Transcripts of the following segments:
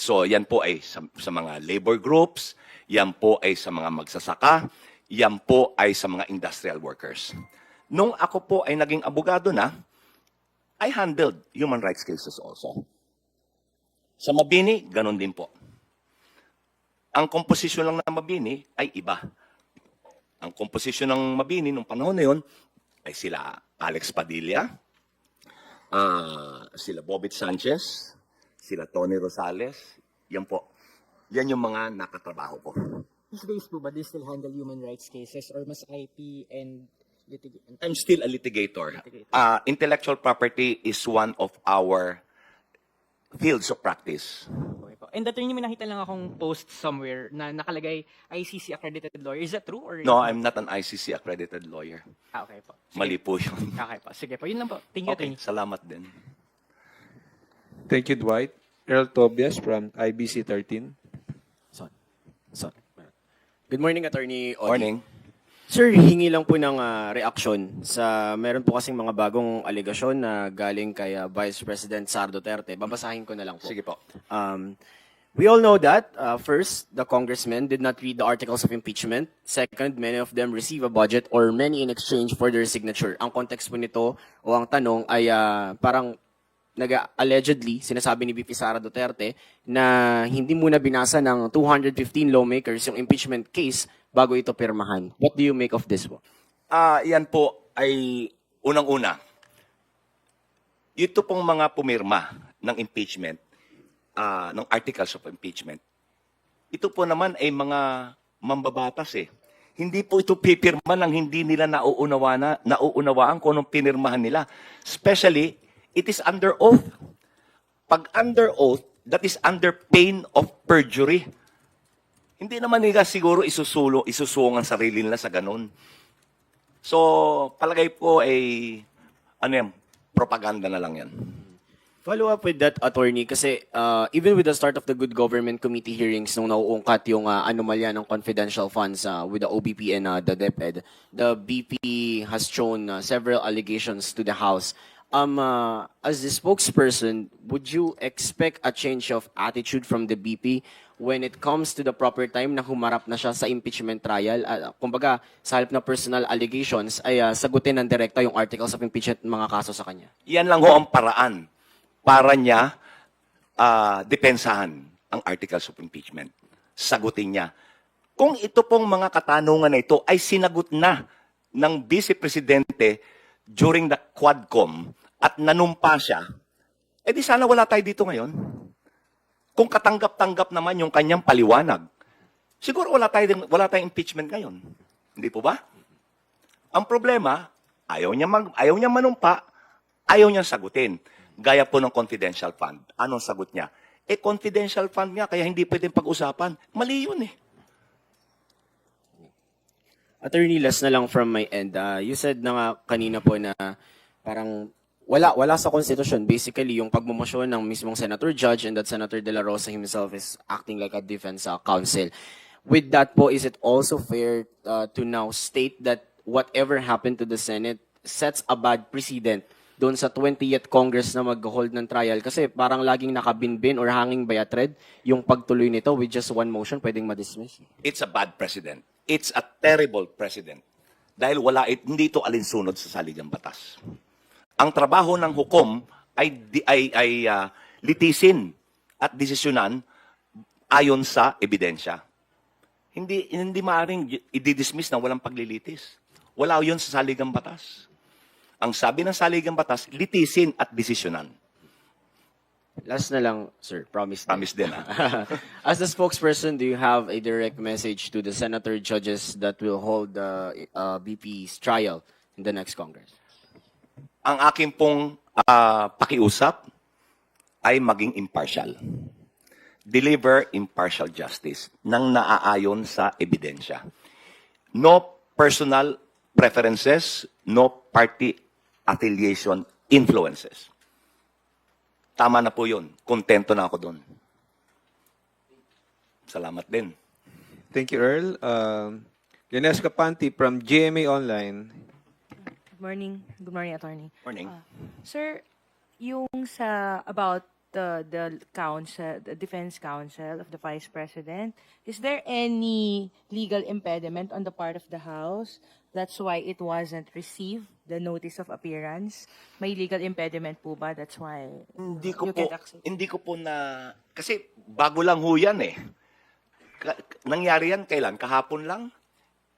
So yan po ay sa, sa mga labor groups, yan po ay sa mga magsasaka, yan po ay sa mga industrial workers. Nung ako po ay naging abogado na, I handled human rights cases also. Sa Mabini, ganun din po. Ang komposisyon lang ng Mabini ay iba. Ang komposisyon ng Mabini nung panahon na yun ay sila Alex Padilla, ah, sila Bobit Sanchez, sila Tony Rosales. Yan po. Yan yung mga nakatrabaho ko. These days po ba, do you still handle human rights cases or mas IP and litigation? I'm still a litigator. Uh, intellectual property is one of our fields of practice. Okay po. And attorney, may nakita lang akong post somewhere na nakalagay ICC accredited lawyer. Is that true? Or No, I'm not an ICC accredited lawyer. Ah, okay po. Sige. Mali po yun. Okay po. Sige po. Yun lang po. Thank you, Okay, attorney. salamat din. Thank you, Dwight. Earl Tobias from IBC 13. Son. Son. Good morning, Attorney Odi. Morning. Sir, hingi lang po ng ah, reaksyon sa meron po kasing mga bagong aligasyon na galing kay ah, Vice President Sara Duterte. Babasahin ko na lang po. Sige po. Um, we all know that, uh, first, the congressmen did not read the articles of impeachment. Second, many of them receive a budget or many in exchange for their signature. Ang context po nito o ang tanong ay ah, parang nag allegedly sinasabi ni VP Sara Duterte na hindi muna binasa ng 215 lawmakers yung impeachment case bago ito pirmahan. What do you make of this po? Ah, yan po ay unang-una. Ito pong mga pumirma ng impeachment, ah, ng articles of impeachment. Ito po naman ay mga mambabatas eh. Hindi po ito pipirma ng hindi nila nauunawa na, nauunawaan kung anong pinirmahan nila. Especially, it is under oath. Pag under oath, that is under pain of perjury. Hindi naman nila siguro isusulo, isusuong ang sarili nila sa ganun. So, palagay ko ay, ano yan, propaganda na lang yan. Follow up with that, attorney, kasi uh, even with the start of the Good Government Committee hearings nung nauungkat yung uh, anomalya ng confidential funds uh, with the OBP and uh, the DepEd, the BP has shown uh, several allegations to the House. Um, uh, as the spokesperson, would you expect a change of attitude from the BP when it comes to the proper time na humarap na siya sa impeachment trial? Uh, kumbaga, sa halip na personal allegations, ay uh, sagutin ng direkta yung articles of impeachment mga kaso sa kanya. Yan lang ho ang paraan para niya ah, depensahan ang articles of impeachment. Sagutin niya. Kung ito pong mga katanungan na ito ay sinagot na ng Vice Presidente during the Quadcom at nanumpa siya, eh di sana wala tayo dito ngayon. Kung katanggap-tanggap naman yung kanyang paliwanag, siguro wala tayong, wala tayong impeachment ngayon. Hindi po ba? Ang problema, ayaw niya, mag, ayaw niya manumpa, ayaw niya sagutin. Gaya po ng confidential fund. Anong sagot niya? Eh, confidential fund nga, kaya hindi pwedeng pag-usapan. Mali yun eh. Attorney, last na lang from my end. Uh, you said na nga kanina po na parang wala wala sa konstitusyon. Basically, yung pagmumosyon ng mismong senator judge and that Senator De La Rosa himself is acting like a defense uh, counsel. With that po, is it also fair uh, to now state that whatever happened to the Senate sets a bad precedent doon sa 20th Congress na mag-hold ng trial? Kasi parang laging nakabinbin or hanging by a thread yung pagtuloy nito with just one motion pwedeng ma-dismiss. It's a bad precedent. It's a terrible precedent. Dahil wala, it, hindi ito alinsunod sa saligang batas. Ang trabaho ng hukom ay, ay, ay ah, litisin at desisyonan ayon sa ebidensya. Hindi, hindi maaaring i-dismiss na walang paglilitis. Wala yun sa saligang batas. Ang sabi ng saligang batas, litisin at desisyonan. Last na lang, sir. Promise. Promise din, ha? As the spokesperson, do you have a direct message to the senator judges that will hold the uh, BP's trial in the next Congress? ang aking pong ah, pakiusap ay maging impartial. Deliver impartial justice nang naaayon sa ebidensya. No personal preferences, no party affiliation influences. Tama na po yun. Kontento na ako doon. Salamat din. Thank you, Earl. Um, Ganesh Kapanti from GMA Online. Good morning. Good morning, attorney. Morning. Sir, yung sa about the the counsel, the defense counsel of the vice president. Is there any legal impediment on the part of the House? That's why it wasn't received, the notice of appearance. May legal impediment po ba? That's why Hindi ko you po, can't accept. hindi ko po na, kasi bago lang ho yan eh. Ka- nangyari yan kailan? Kahapon lang?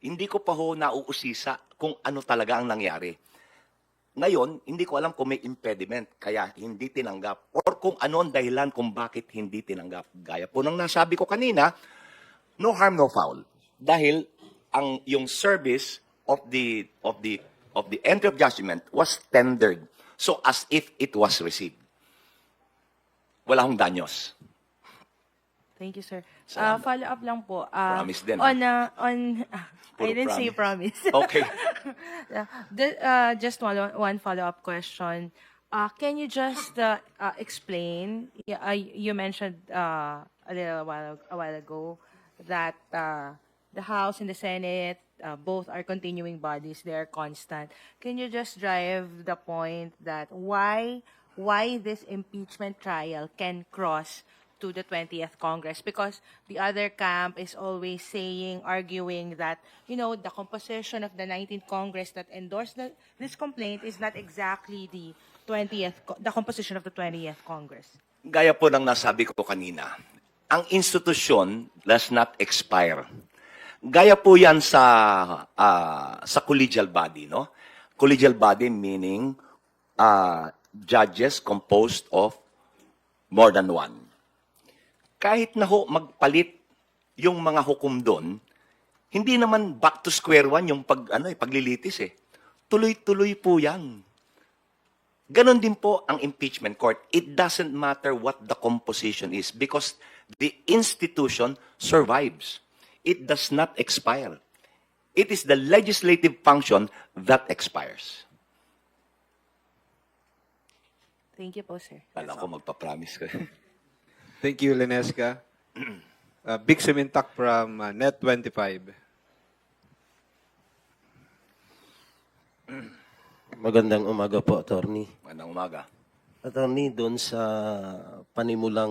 Hindi ko pa ho nauusisa kung ano talaga ang nangyari. Ngayon, hindi ko alam kung may impediment, kaya hindi tinanggap. Or kung ano ang dahilan kung bakit hindi tinanggap. Gaya po nang nasabi ko kanina, no harm, no foul. Dahil ang yung service of the of the of the entry of judgment was tendered. So as if it was received. Wala hong danyos. Thank you, sir. Uh, Salamat. follow up lang po. Uh, Promise din, On, uh, on, Puro I didn't say promise. Okay. Yeah. The- uh, just one, one follow-up question. Uh, can you just uh, uh, explain? Yeah, uh, you mentioned uh, a little while a while ago that uh, the House and the Senate uh, both are continuing bodies; they are constant. Can you just drive the point that why why this impeachment trial can cross to the 20th Congress because the other camp is always saying, arguing that, you know, the composition of the 19th Congress that endorsed the, this complaint is not exactly the 20th, co- the composition of the 20th Congress. Gaya po ng nasabi ko kanina, ang institusyon does not expire. Gaya po yan sa ah, sa collegial body, no? Collegial body meaning ah, judges composed of more than one. Kahit na ho magpalit yung mga hukom doon, hindi naman back to square one yung pag ano eh, paglilitis eh. Tuloy-tuloy po 'yan. Ganon din po ang impeachment court. It doesn't matter what the composition is because the institution survives. It does not expire. It is the legislative function that expires. Thank you po, sir. Kala ko magpa-promise ko. Thank you, Lenesca. Uh, Big Simintak from uh, Net25. Magandang umaga po, attorney. Magandang umaga. Attorney, doon sa panimulang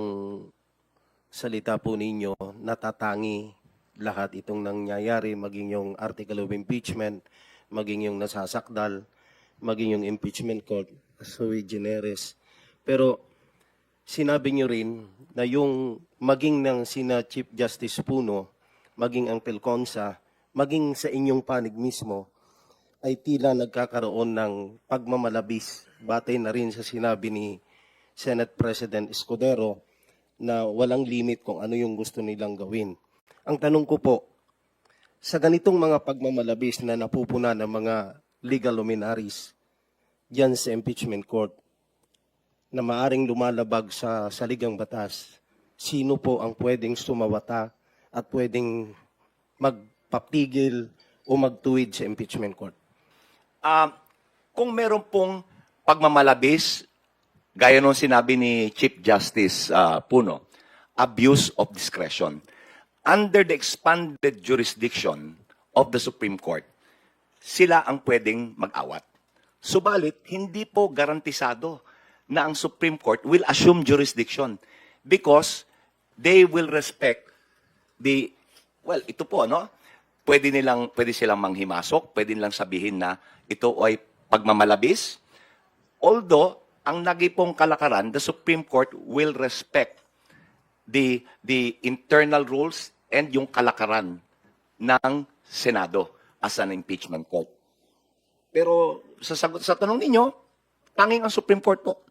salita po ninyo, natatangi lahat itong nangyayari, maging yung article of impeachment, maging yung nasasakdal, maging yung impeachment court, sui generis. Pero sinabi nyo rin na yung maging ng sina Chief Justice Puno, maging ang Pelconsa, maging sa inyong panig mismo, ay tila nagkakaroon ng pagmamalabis batay na rin sa sinabi ni Senate President Escudero na walang limit kung ano yung gusto nilang gawin. Ang tanong ko po, sa ganitong mga pagmamalabis na napupuna ng mga legal luminaries dyan sa impeachment court na maaring lumalabag sa saligang batas, sino po ang pwedeng sumawata at pwedeng magpapigil o magtuwid sa impeachment court? Ah, kung meron pong pagmamalabis, gaya nung sinabi ni Chief Justice ah, Puno, abuse of discretion. Under the expanded jurisdiction of the Supreme Court, sila ang pwedeng mag-awat. Subalit, hindi po garantisado na ang Supreme Court will assume jurisdiction because they will respect the well ito po no pwede nilang pwede silang manghimasok pwede nilang sabihin na ito ay pagmamalabis although ang nagi pong kalakaran the Supreme Court will respect the the internal rules and yung kalakaran ng Senado as an impeachment court pero sa sagot sa tanong ninyo tanging ang Supreme Court po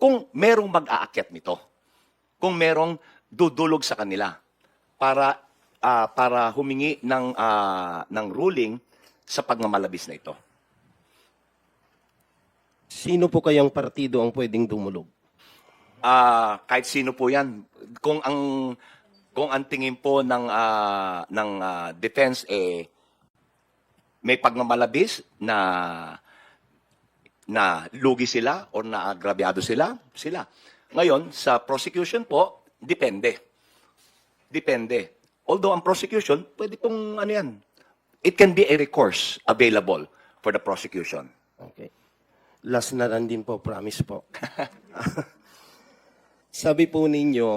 kung merong mag-aakyat nito kung merong dudulog sa kanila para ah, para humingi ng ah, ng ruling sa pagmamalabis na ito. Sino po kayang partido ang pwedeng dumulog? Ah, kahit sino po 'yan. Kung ang kung ang tingin po ng ah, ng ah, defense eh may pagmamalabis na na lugi sila o na agrabyado sila, sila. Ngayon, sa prosecution po, depende. Depende. Although ang prosecution, pwede pong ano yan, it can be a recourse available for the prosecution. Okay. Last na lang din po, promise po. sabi po ninyo,